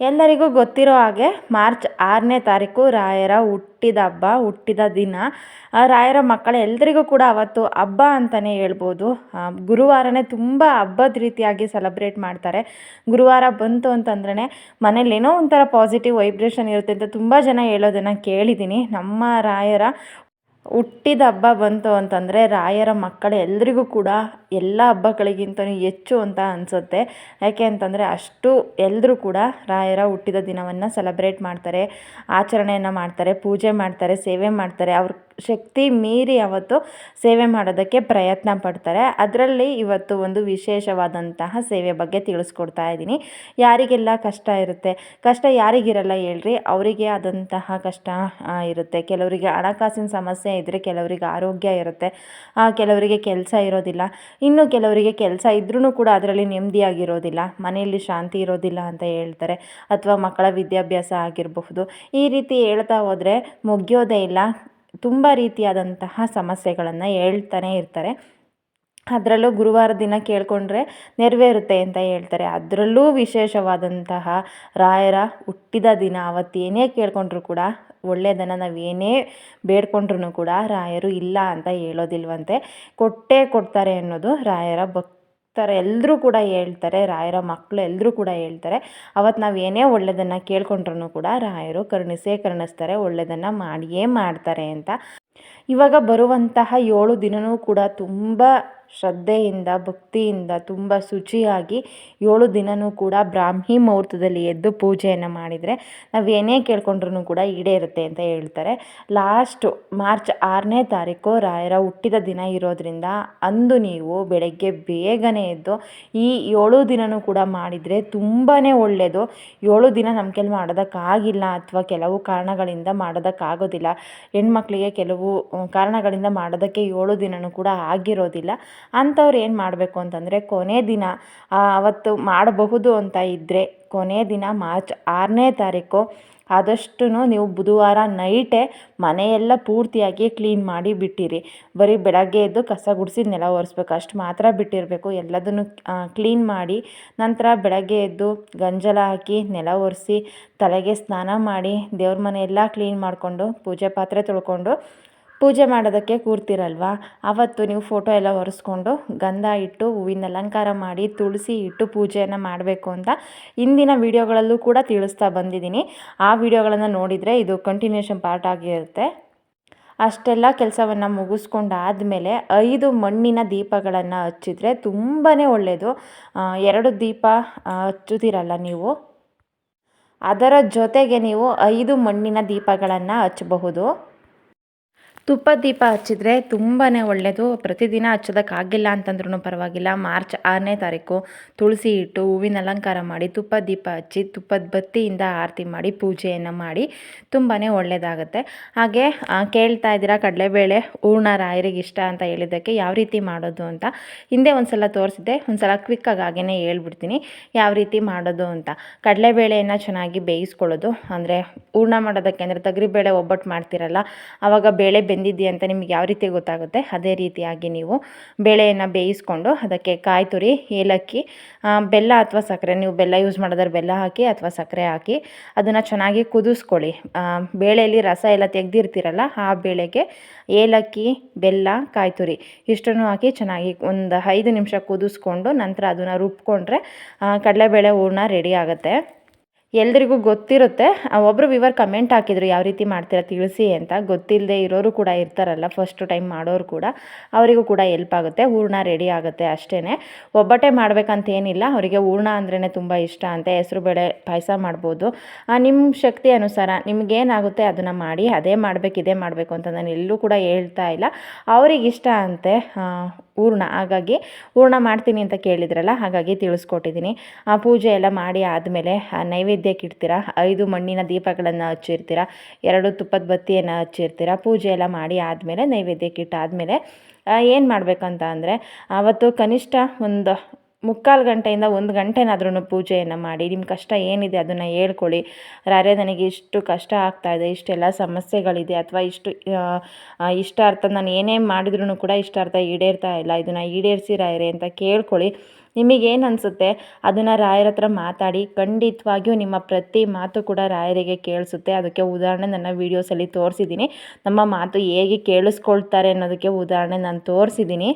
ಎಲ್ಲರಿಗೂ ಗೊತ್ತಿರೋ ಹಾಗೆ ಮಾರ್ಚ್ ಆರನೇ ತಾರೀಕು ರಾಯರ ಹುಟ್ಟಿದ ಹಬ್ಬ, ಹುಟ್ಟಿದ ದಿನ. ರಾಯರ ಮಕ್ಕಳ ಎಲ್ಲರಿಗೂ ಕೂಡ ಅವತ್ತು ಹಬ್ಬ ಅಂತಲೇ ಹೇಳ್ಬೋದು. ಗುರುವಾರನೇ ತುಂಬ ಹಬ್ಬದ ರೀತಿಯಾಗಿ ಸೆಲೆಬ್ರೇಟ್ ಮಾಡ್ತಾರೆ. ಗುರುವಾರ ಬಂತು ಅಂತಂದ್ರೆ ಮನೇಲಿ ಏನೋ ಒಂಥರ ಪಾಸಿಟಿವ್ ವೈಬ್ರೇಷನ್ ಇರುತ್ತೆ ಅಂತ ತುಂಬ ಜನ ಹೇಳೋದನ್ನು ಕೇಳಿದ್ದೀನಿ. ನಮ್ಮ ರಾಯರ ಹುಟ್ಟಿದ ಹಬ್ಬ ಬಂತು ಅಂತಂದರೆ ರಾಯರ ಮಕ್ಕಳು ಎಲ್ರಿಗೂ ಕೂಡ ಎಲ್ಲ ಹಬ್ಬಗಳಿಗಿಂತಲೂ ಹೆಚ್ಚು ಅಂತ ಅನಿಸುತ್ತೆ. ಯಾಕೆ ಅಂತಂದರೆ ಅಷ್ಟು ಎಲ್ಲರೂ ಕೂಡ ರಾಯರ ಹುಟ್ಟಿದ ದಿನವನ್ನು ಸೆಲೆಬ್ರೇಟ್ ಮಾಡ್ತಾರೆ, ಆಚರಣೆಯನ್ನು ಮಾಡ್ತಾರೆ, ಪೂಜೆ ಮಾಡ್ತಾರೆ, ಸೇವೆ ಮಾಡ್ತಾರೆ. ಅವ್ರ ಶಕ್ತಿ ಮೀರಿ ಅವತ್ತು ಸೇವೆ ಮಾಡೋದಕ್ಕೆ ಪ್ರಯತ್ನ ಪಡ್ತಾರೆ. ಅದರಲ್ಲಿ ಇವತ್ತು ಒಂದು ವಿಶೇಷವಾದಂತಹ ಸೇವೆ ಬಗ್ಗೆ ತಿಳಿಸ್ಕೊಡ್ತಾ ಇದ್ದೀನಿ. ಯಾರಿಗೆಲ್ಲ ಕಷ್ಟ ಇರುತ್ತೆ, ಕಷ್ಟ ಯಾರಿಗಿರಲ್ಲ ಹೇಳ್ರಿ. ಅವರಿಗೆ ಆದಂತಹ ಕಷ್ಟ ಇರುತ್ತೆ. ಕೆಲವರಿಗೆ ಹಣಕಾಸಿನ ಸಮಸ್ಯೆ ಇದ್ದರೆ ಕೆಲವರಿಗೆ ಆರೋಗ್ಯ ಇರುತ್ತೆ. ಕೆಲವರಿಗೆ ಕೆಲಸ ಇರೋದಿಲ್ಲ. ಇನ್ನು ಕೆಲವರಿಗೆ ಕೆಲಸ ಇದ್ರೂ ಕೂಡ ಅದರಲ್ಲಿ ನೆಮ್ಮದಿಯಾಗಿರೋದಿಲ್ಲ. ಮನೆಯಲ್ಲಿ ಶಾಂತಿ ಇರೋದಿಲ್ಲ ಅಂತ ಹೇಳ್ತಾರೆ. ಅಥವಾ ಮಕ್ಕಳ ವಿದ್ಯಾಭ್ಯಾಸ ಆಗಿರಬಹುದು. ಈ ರೀತಿ ಹೇಳ್ತಾ ಹೋದರೆ ಮುಗಿಯೋದೇ ಇಲ್ಲ. ತುಂಬ ರೀತಿಯಾದಂತಹ ಸಮಸ್ಯೆಗಳನ್ನು ಹೇಳ್ತಾನೆ ಇರ್ತಾರೆ. ಅದರಲ್ಲೂ ಗುರುವಾರ ದಿನ ಕೇಳಿಕೊಂಡ್ರೆ ನೆರವೇರುತ್ತೆ ಅಂತ ಹೇಳ್ತಾರೆ. ಅದರಲ್ಲೂ ವಿಶೇಷವಾದಂತಹ ರಾಯರ ಹುಟ್ಟಿದ ದಿನ ಅವತ್ತೇನೇ ಕೇಳ್ಕೊಂಡ್ರು ಕೂಡ ಒಳ್ಳೆಯದನ್ನು ನಾವು ಏನೇ ಬೇಡ್ಕೊಂಡ್ರೂ ಕೂಡ ರಾಯರು ಇಲ್ಲ ಅಂತ ಹೇಳೋದಿಲ್ವಂತೆ. ಕೊಟ್ಟೇ ಕೊಡ್ತಾರೆ ಅನ್ನೋದು ರಾಯರ ಭಕ್ತರ ಎಲ್ಲರೂ ಕೂಡ ಹೇಳ್ತಾರೆ, ರಾಯರ ಮಕ್ಕಳು ಎಲ್ಲರೂ ಕೂಡ ಹೇಳ್ತಾರೆ. ಅವತ್ತು ನಾವು ಏನೇ ಒಳ್ಳೆಯದನ್ನು ಕೇಳ್ಕೊಂಡ್ರೂ ಕೂಡ ರಾಯರು ಕರುಣಿಸೇ ಕರುಣಿಸ್ತಾರೆ ಒಳ್ಳೆಯದನ್ನು ಮಾಡಿಯೇ ಮಾಡ್ತಾರೆ ಅಂತ. ಇವಾಗ ಬರುವಂತಹ ಏಳು ದಿನವೂ ಕೂಡ ತುಂಬ ಶ್ರದ್ಧೆಯಿಂದ, ಭಕ್ತಿಯಿಂದ, ತುಂಬ ಶುಚಿಯಾಗಿ ಏಳು ದಿನವೂ ಕೂಡ ಬ್ರಾಹ್ಮಿ ಮುಹೂರ್ತದಲ್ಲಿ ಎದ್ದು ಪೂಜೆಯನ್ನು ಮಾಡಿದರೆ ನಾವು ಏನೇ ಕೇಳ್ಕೊಂಡ್ರೂ ಕೂಡ ಈಡೇರುತ್ತೆ ಅಂತ ಹೇಳ್ತಾರೆ. ಲಾಸ್ಟು ಮಾರ್ಚ್ ಆರನೇ ತಾರೀಕು ರಾಯರ ಹುಟ್ಟಿದ ದಿನ ಇರೋದ್ರಿಂದ ಅಂದು ನೀವು ಬೆಳಗ್ಗೆ ಬೇಗನೆ ಎದ್ದು ಈ ಏಳು ದಿನವೂ ಕೂಡ ಮಾಡಿದರೆ ತುಂಬಾ ಒಳ್ಳೆಯದು. ಏಳು ದಿನ ನಮ್ಮ ಕೈಲಿ ಮಾಡೋದಕ್ಕಾಗಿಲ್ಲ ಅಥವಾ ಕೆಲವು ಕಾರಣಗಳಿಂದ ಮಾಡೋದಕ್ಕಾಗೋದಿಲ್ಲ. ಹೆಣ್ಮಕ್ಳಿಗೆ ಕೆಲವು ಕಾರಣಗಳಿಂದ ಮಾಡೋದಕ್ಕೆ ಏಳು ದಿನವೂ ಕೂಡ ಆಗಿರೋದಿಲ್ಲ. ಅಂಥವ್ರು ಏನು ಮಾಡಬೇಕು ಅಂತಂದರೆ ಕೊನೆ ದಿನ ಅವತ್ತು ಮಾಡಬಹುದು ಅಂತ ಇದ್ದರೆ ಕೊನೆ ದಿನ ಮಾರ್ಚ್ ಆರನೇ ತಾರೀಕು ಆದಷ್ಟು ನೀವು ಬುಧವಾರ ನೈಟೇ ಮನೆಯೆಲ್ಲ ಪೂರ್ತಿಯಾಗಿ ಕ್ಲೀನ್ ಮಾಡಿ ಬಿಟ್ಟಿರಿ. ಬರೀ ಬೆಳಗ್ಗೆ ಎದ್ದು ಕಸ ಗುಡಿಸಿ ನೆಲ ಒರೆಸ್ಬೇಕು. ಅಷ್ಟು ಮಾತ್ರ ಬಿಟ್ಟಿರಬೇಕು. ಎಲ್ಲದನ್ನು ಕ್ಲೀನ್ ಮಾಡಿ ನಂತರ ಬೆಳಗ್ಗೆ ಎದ್ದು ಗಂಜಲ ಹಾಕಿ ನೆಲ ಒರೆಸಿ ತಲೆಗೆ ಸ್ನಾನ ಮಾಡಿ ದೇವ್ರ ಮನೆ ಎಲ್ಲ ಕ್ಲೀನ್ ಮಾಡಿಕೊಂಡು ಪೂಜೆ ಪಾತ್ರೆ ತೊಳ್ಕೊಂಡು ಪೂಜೆ ಮಾಡೋದಕ್ಕೆ ಕೂರ್ತಿರಲ್ವಾ? ಆವತ್ತು ನೀವು ಫೋಟೋ ಎಲ್ಲ ಒರೆಸ್ಕೊಂಡು ಗಂಧ ಇಟ್ಟು, ಹೂವಿನ ಅಲಂಕಾರ ಮಾಡಿ, ತುಳಸಿ ಇಟ್ಟು ಪೂಜೆಯನ್ನು ಮಾಡಬೇಕು ಅಂತ ಇಂದಿನ ವಿಡಿಯೋಗಳಲ್ಲೂ ಕೂಡ ತಿಳಿಸ್ತಾ ಬಂದಿದ್ದೀನಿ. ಆ ವಿಡಿಯೋಗಳನ್ನು ನೋಡಿದರೆ ಇದು ಕಂಟಿನ್ಯೂಷನ್ ಪಾರ್ಟ್ ಆಗಿರುತ್ತೆ. ಅಷ್ಟೆಲ್ಲ ಕೆಲಸವನ್ನು ಮುಗಿಸ್ಕೊಂಡಾದಮೇಲೆ ಐದು ಮಣ್ಣಿನ ದೀಪಗಳನ್ನು ಹಚ್ಚಿದರೆ ತುಂಬಾ ಒಳ್ಳೆಯದು ಎರಡು ದೀಪ ಹಚ್ಚುತ್ತೀರಲ್ಲ ನೀವು? ಅದರ ಜೊತೆಗೆ ನೀವು ಐದು ಮಣ್ಣಿನ ದೀಪಗಳನ್ನು ಹಚ್ಚಬಹುದು. ತುಪ್ಪದ ದೀಪ ಹಚ್ಚಿದ್ರೆ ತುಂಬಾ ಒಳ್ಳೆಯದು ಪ್ರತಿದಿನ ಹಚ್ಚೋದಕ್ಕಾಗಿಲ್ಲ ಅಂತಂದ್ರೂ ಪರವಾಗಿಲ್ಲ. ಮಾರ್ಚ್ ಆರನೇ ತಾರೀಕು ತುಳಸಿ ಇಟ್ಟು ಹೂವಿನ ಅಲಂಕಾರ ಮಾಡಿ, ತುಪ್ಪ ದೀಪ ಹಚ್ಚಿ, ತುಪ್ಪದ ಬತ್ತಿಯಿಂದ ಆರತಿ ಮಾಡಿ, ಪೂಜೆಯನ್ನು ಮಾಡಿ ತುಂಬಾ ಒಳ್ಳೆಯದಾಗುತ್ತೆ ಹಾಗೆ ಕೇಳ್ತಾ ಇದ್ದೀರಾ ಕಡಲೆಬೇಳೆ ಹೂರ್ಣ ರಾಯರಿಗೆ ಇಷ್ಟ ಅಂತ ಹೇಳಿದ್ದಕ್ಕೆ ಯಾವ ರೀತಿ ಮಾಡೋದು ಅಂತ ಹಿಂದೆ ಒಂದು ಸಲ ತೋರಿಸಿದ್ದೆ. ಒಂದು ಸಲ ಕ್ವಿಕ್ಕಾಗಿ ಹಾಗೆಯೇ ಹೇಳ್ಬಿಡ್ತೀನಿ. ಯಾವ ರೀತಿ ಮಾಡೋದು ಅಂತ. ಕಡಲೆಬೇಳೆಯನ್ನು ಚೆನ್ನಾಗಿ ಬೇಯಿಸ್ಕೊಳ್ಳೋದು. ಅಂದರೆ ಹೂರ್ಣ ಮಾಡೋದಕ್ಕೆ ಅಂದರೆ ತೊಗರಿಬೇಳೆ ಒಬ್ಬಟ್ಟು ಮಾಡ್ತೀರಲ್ಲ ಆವಾಗ ಬೇಳೆ ಬೆಂದಿದೆಯಾ ಅಂತ ನಿಮ್ಗೆ ಯಾವ ರೀತಿ ಗೊತ್ತಾಗುತ್ತೆ, ಅದೇ ರೀತಿಯಾಗಿ ನೀವು ಬೇಳೆಯನ್ನು ಬೇಯಿಸ್ಕೊಂಡು ಅದಕ್ಕೆ ಕಾಯಿ ತುರಿ, ಏಲಕ್ಕಿ ಬೆಲ್ಲ ಅಥವಾ ಸಕ್ಕರೆ, ನೀವು ಬೆಲ್ಲ ಯೂಸ್ ಮಾಡಿದ್ರೆ ಬೆಲ್ಲ ಹಾಕಿ ಅಥವಾ ಸಕ್ಕರೆ ಹಾಕಿ ಅದನ್ನು ಚೆನ್ನಾಗಿ ಕುದಿಸ್ಕೊಳ್ಳಿ. ಬೇಳೆಯಲ್ಲಿ ರಸ ಎಲ್ಲ ತೆಗ್ದಿರ್ತೀರಲ್ಲ, ಆ ಬೇಳೆಗೆ ಏಲಕ್ಕಿ, ಬೆಲ್ಲ, ಕಾಯಿ ತುರಿ ಇಷ್ಟನ್ನು ಹಾಕಿ ಚೆನ್ನಾಗಿ ಒಂದು ಐದು ನಿಮಿಷ ಕುದಿಸ್ಕೊಂಡು ನಂತರ ಅದನ್ನು ರುಬ್ಕೊಂಡ್ರೆ ಕಡಲೆಬೇಳೆ ಹೂರ್ಣ ರೆಡಿ ಆಗುತ್ತೆ. ಎಲ್ರಿಗೂ ಗೊತ್ತಿರುತ್ತೆ. ಒಬ್ಬರು ವಿವರ್ ಕಮೆಂಟ್ ಹಾಕಿದ್ರು, ಯಾವ ರೀತಿ ಮಾಡ್ತೀರಾ? ತಿಳಿಸಿ ಅಂತ. ಗೊತ್ತಿಲ್ಲದೆ ಇರೋರು ಕೂಡ ಇರ್ತಾರಲ್ಲ ಫಸ್ಟ್ ಟೈಮ್ ಮಾಡೋರು ಕೂಡ. ಅವರಿಗೂ ಕೂಡ ಹೆಲ್ಪ್ ಆಗುತ್ತೆ. ಹೂರ್ಣ ರೆಡಿ ಆಗುತ್ತೆ ಅಷ್ಟೇ ಒಬ್ಬಟ್ಟೆ ಮಾಡಬೇಕಂತೇನಿಲ್ಲ ಅವರಿಗೆ ಹೂರ್ಣ ಅಂದ್ರೇ ತುಂಬ ಇಷ್ಟ ಅಂತ ಹೆಸರುಬೇಳೆ ಪಾಯಸ ಮಾಡ್ಬೋದು. ನಿಮ್ಮ ಶಕ್ತಿ ಅನುಸಾರ ನಿಮಗೇನಾಗುತ್ತೆ ಅದನ್ನು ಮಾಡಿ, ಅದೇ ಮಾಡಬೇಕು, ಇದೇ ಮಾಡಬೇಕು ಅಂತ ನಾನು ಎಲ್ಲೂ ಕೂಡ ಹೇಳ್ತಾ ಇಲ್ಲ. ಅವ್ರಿಗೆ ಇಷ್ಟ ಅಂತೆ ಹೂರ್ಣ ಹಾಗಾಗಿ ಹೂರ್ಣ ಮಾಡ್ತೀನಿ ಅಂತ ಕೇಳಿದ್ರಲ್ಲ, ಹಾಗಾಗಿ ತಿಳಿಸ್ಕೊಟ್ಟಿದ್ದೀನಿ. ಆ ಪೂಜೆ ಎಲ್ಲ ಮಾಡಿ ಆದಮೇಲೆ ನೈವೇದ್ಯಕ್ಕೆ ಇಡ್ತೀರಾ? ಐದು ಮಣ್ಣಿನ ದೀಪಗಳನ್ನು ಹಚ್ಚಿರ್ತೀರ? ಎರಡು ತುಪ್ಪದ ಬತ್ತಿಯನ್ನು ಹಚ್ಚಿರ್ತೀರ? ಪೂಜೆ ಎಲ್ಲ ಮಾಡಿ ಆದಮೇಲೆ ನೈವೇದ್ಯಕ್ಕೆ ಇಟ್ಟಾದಮೇಲೆ ಏನು ಮಾಡಬೇಕಂತ ಅಂದರೆ ಆವತ್ತು ಕನಿಷ್ಠ ಒಂದು ಮುಕ್ಕಾಲು ಗಂಟೆಯಿಂದ ಒಂದು ಗಂಟೆನಾದ್ರೂ ಪೂಜೆಯನ್ನು ಮಾಡಿ ನಿಮ್ಮ ಕಷ್ಟ ಏನಿದೆ ಅದನ್ನು ಹೇಳ್ಕೊಳ್ಳಿ. ರಾರೇ ನನಗೆ ಇಷ್ಟು ಕಷ್ಟ ಆಗ್ತಾಯಿದೆ ಇಷ್ಟೆಲ್ಲ ಸಮಸ್ಯೆಗಳಿದೆ ಅಥವಾ ಇಷ್ಟು ಇಷ್ಟ ಅರ್ಥ ನಾನು ಏನೇ ಮಾಡಿದ್ರೂ ಕೂಡ ಇಷ್ಟ ಅರ್ಥ ಈಡೇರ್ತಾ ಇಲ್ಲ, ಇದನ್ನು ಈಡೇರಿಸಿ ರಾಯರೇ ಅಂತ ಕೇಳ್ಕೊಳ್ಳಿ. ನಿಮಗೇನು ಅನಿಸುತ್ತೆ? ಅದನ್ನು ರಾಯರ ಹತ್ರ ಮಾತಾಡಿ, ಖಂಡಿತವಾಗಿಯೂ ನಿಮ್ಮ ಪ್ರತಿ ಮಾತು ಕೂಡ ರಾಯರಿಗೆ ಕೇಳಿಸುತ್ತೆ. ಅದಕ್ಕೆ ಉದಾಹರಣೆ ನನ್ನ ವೀಡಿಯೋಸಲ್ಲಿ ತೋರಿಸಿದ್ದೀನಿ. ನಮ್ಮ ಮಾತು ಹೇಗೆ ಕೇಳಿಸ್ಕೊಳ್ತಾರೆ ಅನ್ನೋದಕ್ಕೆ ಉದಾಹರಣೆ ನಾನು ತೋರಿಸಿದ್ದೀನಿ.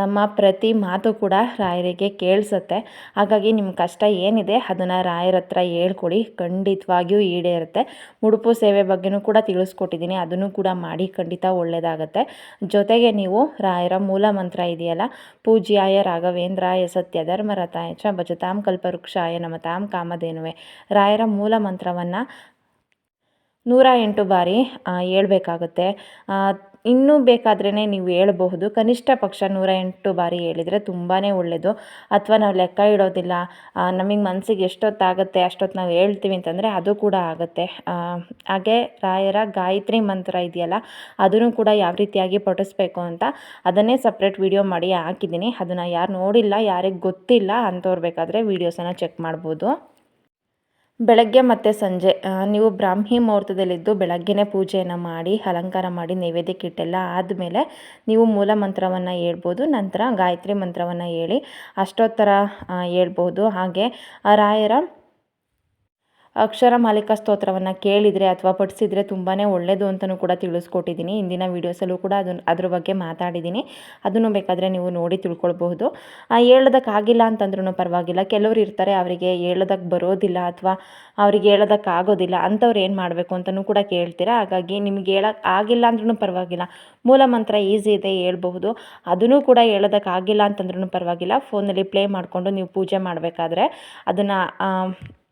ನಮ್ಮ ಪ್ರತಿ ಮಾತು ಕೂಡ ರಾಯರಿಗೆ ಕೇಳಿಸುತ್ತೆ. ಹಾಗಾಗಿ ನಿಮ್ಮ ಕಷ್ಟ ಏನಿದೆ ಅದನ್ನು ರಾಯರ ಹತ್ರ ಹೇಳ್ಕೊಡಿ. ಖಂಡಿತವಾಗಿಯೂ ಈಡೇರುತ್ತೆ. ಮುಡುಪು ಸೇವೆ ಬಗ್ಗೆನೂ ಕೂಡ ತಿಳಿಸ್ಕೊಟ್ಟಿದ್ದೀನಿ. ಅದನ್ನು ಕೂಡ ಮಾಡಿ ಖಂಡಿತ ಒಳ್ಳೆಯದಾಗತ್ತೆ ಜೊತೆಗೆ ನೀವು ರಾಯರ ಮೂಲ ಮಂತ್ರ ಇದೆಯಲ್ಲ? ಪೂಜ್ಯಾಯ ರಾಘವೇಂದ್ರಾಯ ಸತ್ಯ ಧರ್ಮರಥಾಯ ಚ ಭಜತಾಂ ಕಲ್ಪವೃಕ್ಷಾಯ ನಮತಾಂ ಕಾಮಧೇನುವೆ. ರಾಯರ ಮೂಲ ಮಂತ್ರವನ್ನು ನೂರ ಎಂಟು ಬಾರಿ ಹೇಳ್ಬೇಕಾಗುತ್ತೆ. ಇನ್ನೂ ಬೇಕಾದ್ರೇ ನೀವು ಹೇಳ್ಬಹುದು. ಕನಿಷ್ಠ ಪಕ್ಷ ನೂರ ಎಂಟು ಬಾರಿ ಹೇಳಿದರೆ ತುಂಬಾ ಒಳ್ಳೆಯದು ಅಥವಾ ನಾವು ಲೆಕ್ಕ ಇಡೋದಿಲ್ಲ. ನಮಗೆ ಮನಸ್ಸಿಗೆ ಎಷ್ಟೊತ್ತಾಗುತ್ತೆ ಅಷ್ಟೊತ್ತು ನಾವು ಹೇಳ್ತೀವಿ ಅಂತಂದರೆ ಅದು ಕೂಡ ಆಗುತ್ತೆ. ಹಾಗೆ ರಾಯರ ಗಾಯತ್ರಿ ಮಂತ್ರ ಇದೆಯಲ್ಲ, ಅದನ್ನು ಕೂಡ ಯಾವ ರೀತಿಯಾಗಿ ಪಠಿಸ್ಬೇಕು ಅಂತ ಅದನ್ನೇ ಸಪ್ರೇಟ್ ವಿಡಿಯೋ ಮಾಡಿ ಹಾಕಿದ್ದೀನಿ. ಅದನ್ನು ಯಾರು ನೋಡಿಲ್ಲ, ಯಾರಿಗೆ ಗೊತ್ತಿಲ್ಲ ಅಂಥವ್ರು ಬೇಕಾದರೆ ವೀಡಿಯೋಸನ್ನು ಚೆಕ್ ಮಾಡ್ಬೋದು. ಬೆಳಗ್ಗೆ ಮತ್ತು ಸಂಜೆ ನೀವು ಬ್ರಾಹ್ಮಿ ಮುಹೂರ್ತದಲ್ಲಿದ್ದು ಬೆಳಗ್ಗೆನೇ ಪೂಜೆಯನ್ನು ಮಾಡಿ, ಅಲಂಕಾರ ಮಾಡಿ, ನೈವೇದ್ಯಕ್ಕೆ ಇಟ್ಟೆಲ್ಲ ಆದಮೇಲೆ ನೀವು ಮೂಲ ಮಂತ್ರವನ್ನು ಹೇಳ್ಬೋದು, ನಂತರ ಗಾಯತ್ರಿ ಮಂತ್ರವನ್ನು ಹೇಳಿ ಅಷ್ಟೋತ್ತರ ಹೇಳ್ಬೋದು. ಹಾಗೆ ರಾಯರ ಅಕ್ಷರ ಮಾಲಿಕ ಸ್ತೋತ್ರವನ್ನು ಕೇಳಿದರೆ ಅಥವಾ ಪಠಿಸಿದರೆ ತುಂಬಾ ಒಳ್ಳೆಯದು ಅಂತಲೂ ಕೂಡ ತಿಳಿಸ್ಕೊಟ್ಟಿದ್ದೀನಿ. ಇಂದಿನ ವೀಡಿಯೋಸಲ್ಲೂ ಕೂಡ ಅದನ್ನು ಅದ್ರ ಬಗ್ಗೆ ಮಾತಾಡಿದ್ದೀನಿ. ಅದನ್ನು ಬೇಕಾದರೆ ನೀವು ನೋಡಿ ತಿಳ್ಕೊಳ್ಬಹುದು. ಹೇಳೋದಕ್ಕಾಗಿಲ್ಲ ಅಂತಂದ್ರೂ ಪರವಾಗಿಲ್ಲ. ಕೆಲವರು ಇರ್ತಾರೆ, ಅವರಿಗೆ ಹೇಳೋದಕ್ಕೆ ಬರೋದಿಲ್ಲ ಅಥವಾ ಅವ್ರಿಗೆ ಹೇಳೋದಕ್ಕಾಗೋದಿಲ್ಲ ಅಂಥವ್ರು ಏನು ಮಾಡಬೇಕು ಅಂತಲೂ ಕೂಡ ಕೇಳ್ತೀರಾ? ಹಾಗಾಗಿ ನಿಮ್ಗೆ ಹೇಳೋಕ್ಕೆ ಆಗಿಲ್ಲ ಅಂದ್ರೂ ಪರವಾಗಿಲ್ಲ. ಮೂಲ ಮಂತ್ರ ಈಸಿ ಇದೆ ಹೇಳ್ಬಹುದು. ಅದನ್ನು ಕೂಡ ಹೇಳೋದಕ್ಕಾಗಿಲ್ಲ ಅಂತಂದ್ರೂ ಪರವಾಗಿಲ್ಲ. ಫೋನಲ್ಲಿ ಪ್ಲೇ ಮಾಡಿಕೊಂಡು ನೀವು ಪೂಜೆ ಮಾಡಬೇಕಾದ್ರೆ ಅದನ್ನು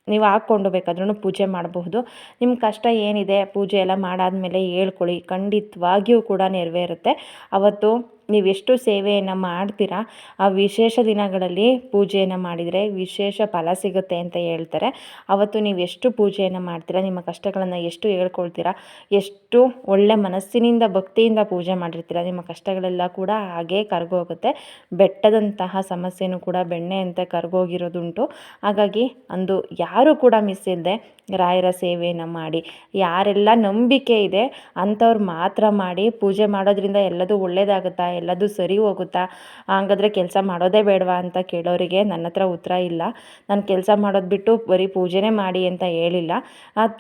ನೀವು ಹಾಕ್ಕೊಂಡು ಬೇಕಾದ್ರೂ ಪೂಜೆ ಮಾಡಬಹುದು. ನಿಮ್ಮ ಕಷ್ಟ ಏನಿದೆ, ಪೂಜೆ ಎಲ್ಲ ಮಾಡಾದಮೇಲೆ ಹೇಳ್ಕೊಳ್ಳಿ. ಖಂಡಿತವಾಗಿಯೂ ಕೂಡ ನೆರವೇರುತ್ತೆ. ಅವತ್ತು ನೀವೆಷ್ಟು ಸೇವೆಯನ್ನು ಮಾಡ್ತೀರಾ, ಆ ವಿಶೇಷ ದಿನಗಳಲ್ಲಿ ಪೂಜೆಯನ್ನು ಮಾಡಿದರೆ ವಿಶೇಷ ಫಲ ಸಿಗುತ್ತೆ ಅಂತ ಹೇಳ್ತಾರೆ. ಅವತ್ತು ನೀವು ಎಷ್ಟು ಪೂಜೆಯನ್ನು ಮಾಡ್ತೀರಾ, ನಿಮ್ಮ ಕಷ್ಟಗಳನ್ನು ಎಷ್ಟು ಹೇಳ್ಕೊಳ್ತೀರಾ, ಎಷ್ಟು ಒಳ್ಳೆ ಮನಸ್ಸಿನಿಂದ, ಭಕ್ತಿಯಿಂದ ಪೂಜೆ ಮಾಡಿರ್ತೀರ, ನಿಮ್ಮ ಕಷ್ಟಗಳೆಲ್ಲ ಕೂಡ ಹಾಗೇ ಕರಗೋಗುತ್ತೆ. ಬೆಟ್ಟದಂತಹ ಸಮಸ್ಯೆನೂ ಕೂಡ ಬೆಣ್ಣೆ ಅಂತ ಕರಗೋಗಿರೋದುಂಟು. ಹಾಗಾಗಿ ಅಂದು ಯಾರು ಕೂಡ ಮಿಸ್ ಇಲ್ಲದೆ ರಾಯರ ಸೇವೆಯನ್ನು ಮಾಡಿ, ಯಾರೆಲ್ಲ ನಂಬಿಕೆ ಇದೆ, ಅಂಥವ್ರು ಮಾತ್ರ ಮಾಡಿ ಪೂಜೆ ಮಾಡೋದ್ರಿಂದ ಎಲ್ಲದೂ ಒಳ್ಳೇದಾಗುತ್ತಾ ಎಲ್ಲದೂ ಸರಿ ಹೋಗುತ್ತಾ? ಹಂಗಾದ್ರೆ ಕೆಲಸ ಮಾಡೋದೇ ಬೇಡವಾ ಅಂತ ಕೇಳೋರಿಗೆ ನನ್ನ ಹತ್ರ ಉತ್ತರ ಇಲ್ಲ. ನಾನು ಕೆಲಸ ಮಾಡೋದು ಬಿಟ್ಟು ಬರೀ ಪೂಜೆನೇ ಮಾಡಿ ಅಂತ ಹೇಳಿಲ್ಲ.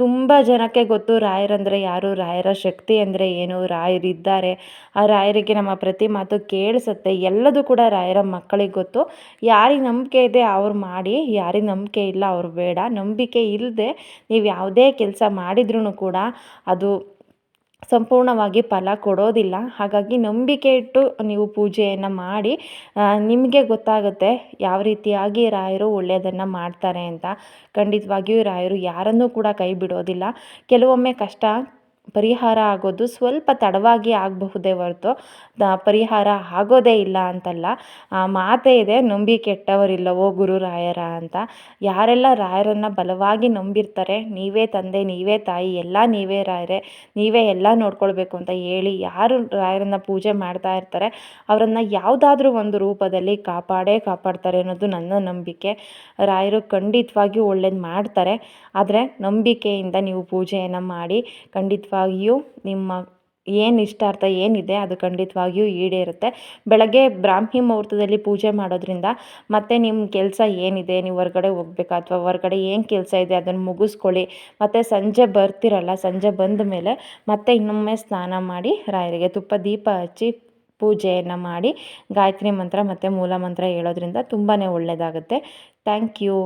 ತುಂಬ ಜನಕ್ಕೆ ಗೊತ್ತು ರಾಯರಂದರೆ ಯಾರು, ರಾಯರ ಶಕ್ತಿ ಅಂದರೆ ಏನು ರಾಯರಿದ್ದಾರೆ ಆ ರಾಯರಿಗೆ ನಮ್ಮ ಪ್ರತಿ ಮಾತು ಕೇಳಿಸುತ್ತೆ. ಎಲ್ಲದೂ ಕೂಡ ರಾಯರ ಮಕ್ಕಳಿಗೆ ಗೊತ್ತು. ಯಾರಿಗೆ ನಂಬಿಕೆ ಇದೆ ಅವ್ರು ಮಾಡಿ, ಯಾರಿಗೆ ನಂಬಿಕೆ ಇಲ್ಲ ಅವ್ರು ಬೇಡ. ನಂಬಿಕೆ ಇಲ್ಲದೆ ನೀವು ಯಾವುದೇ ಕೆಲಸ ಮಾಡಿದ್ರೂ ಕೂಡ ಅದು ಸಂಪೂರ್ಣವಾಗಿ ಫಲ ಕೊಡೋದಿಲ್ಲ. ಹಾಗಾಗಿ ನಂಬಿಕೆ ಇಟ್ಟು ನೀವು ಪೂಜೆಯನ್ನು ಮಾಡಿ ನಿಮಗೆ ಗೊತ್ತಾಗುತ್ತೆ ಯಾವ ರೀತಿಯಾಗಿ ರಾಯರು ಒಳ್ಳೆಯದನ್ನು ಮಾಡ್ತಾರೆ ಅಂತ. ಖಂಡಿತವಾಗಿಯೂ ರಾಯರು ಯಾರನ್ನೂ ಕೂಡ ಕೈ ಬಿಡೋದಿಲ್ಲ. ಕೆಲವೊಮ್ಮೆ ಕಷ್ಟ ಪರಿಹಾರ ಆಗೋದು ಸ್ವಲ್ಪ ತಡವಾಗಿ ಆಗಬಹುದೇ ಹೊರತು ಪರಿಹಾರ ಆಗೋದೇ ಇಲ್ಲ ಅಂತಲ್ಲ. ಆ ಮಾತೇ ಇದೆ, ನಂಬಿ ಕೆಟ್ಟವರಿಲ್ಲವೋ ಗುರು ರಾಯರ ಅಂತ. ಯಾರೆಲ್ಲ ರಾಯರನ್ನು ಬಲವಾಗಿ ನಂಬಿರ್ತಾರೆ, ನೀವೇ ತಂದೆ, ನೀವೇ ತಾಯಿ, ಎಲ್ಲ ನೀವೇ ರಾಯರೇ, ನೀವೇ ಎಲ್ಲ ನೋಡ್ಕೊಳ್ಬೇಕು ಅಂತ ಹೇಳಿ ಯಾರು ರಾಯರನ್ನು ಪೂಜೆ ಮಾಡ್ತಾ ಇರ್ತಾರೆ, ಅವರನ್ನು ಯಾವುದಾದ್ರೂ ಒಂದು ರೂಪದಲ್ಲಿ ಕಾಪಾಡೇ ಕಾಪಾಡ್ತಾರೆ ಅನ್ನೋದು ನನ್ನ ನಂಬಿಕೆ. ರಾಯರು ಖಂಡಿತವಾಗಿಯೂ ಒಳ್ಳೇದು ಮಾಡ್ತಾರೆ, ಆದರೆ ನಂಬಿಕೆಯಿಂದ ನೀವು ಪೂಜೆಯನ್ನು ಮಾಡಿ ಖಂಡಿತವಾಗಿಯೂ ನಿಮ್ಮ ಏನು ಇಷ್ಟಾರ್ಥ ಏನಿದೆ ಅದು ಖಂಡಿತವಾಗಿಯೂ ಈಡೇರುತ್ತೆ. ಬೆಳಗ್ಗೆ ಬ್ರಾಹ್ಮಿ ಮುಹೂರ್ತದಲ್ಲಿ ಪೂಜೆ ಮಾಡೋದ್ರಿಂದ ಮತ್ತು ನಿಮ್ಮ ಕೆಲಸ ಏನಿದೆ, ನೀವು ಹೊರ್ಗಡೆ ಹೋಗ್ಬೇಕಾ ಅಥವಾ ಹೊರಗಡೆ ಏನು ಕೆಲಸ ಇದೆ ಅದನ್ನು ಮುಗಿಸ್ಕೊಳ್ಳಿ. ಮತ್ತು ಸಂಜೆ ಬರ್ತಿರಲ್ಲ, ಸಂಜೆ ಬಂದ ಮೇಲೆ ಮತ್ತೆ ಇನ್ನೊಮ್ಮೆ ಸ್ನಾನ ಮಾಡಿ ರಾಯರಿಗೆ ತುಪ್ಪ, ದೀಪ ಹಚ್ಚಿ ಪೂಜೆಯನ್ನು ಮಾಡಿ ಗಾಯತ್ರಿ ಮಂತ್ರ ಮತ್ತು ಮೂಲ ಮಂತ್ರ ಹೇಳೋದ್ರಿಂದ ತುಂಬಾ ಒಳ್ಳೆಯದಾಗುತ್ತೆ ಥ್ಯಾಂಕ್ ಯು.